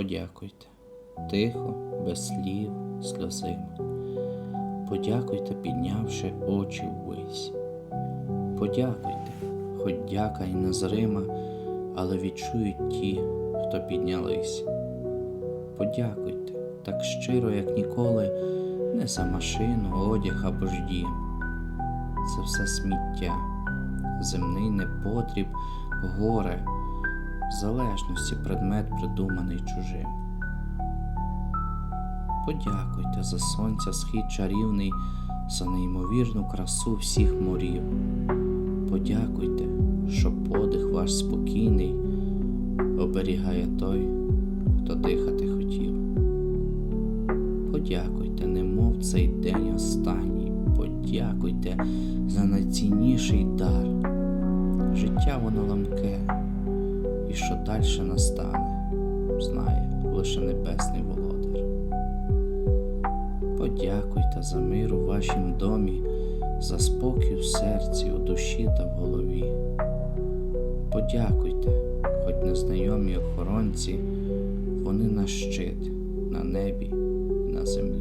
Подякуйте, тихо, без слів, сльозима. Подякуйте, піднявши очі ввись. Подякуйте, хоч дяка й незрима, але відчують ті, хто піднялись. Подякуйте так щиро, як ніколи, не за машину, одяг або ж дім. Це все сміття, земний непотріб, горе, в залежності предмет придуманий чужим. Подякуйте за сонця схід чарівний, за неймовірну красу всіх морів. Подякуйте, що подих ваш спокійний оберігає той, хто дихати хотів. Подякуйте, немов цей день останній. Подякуйте за найцінніший дар. Життя воно ламке, і що дальше настане, знає лише небесний володар. Подякуйте за мир у вашім домі, за спокій в серці, у душі та в голові. Подякуйте, хоч незнайомі охоронці, вони наш щит на небі і на землі.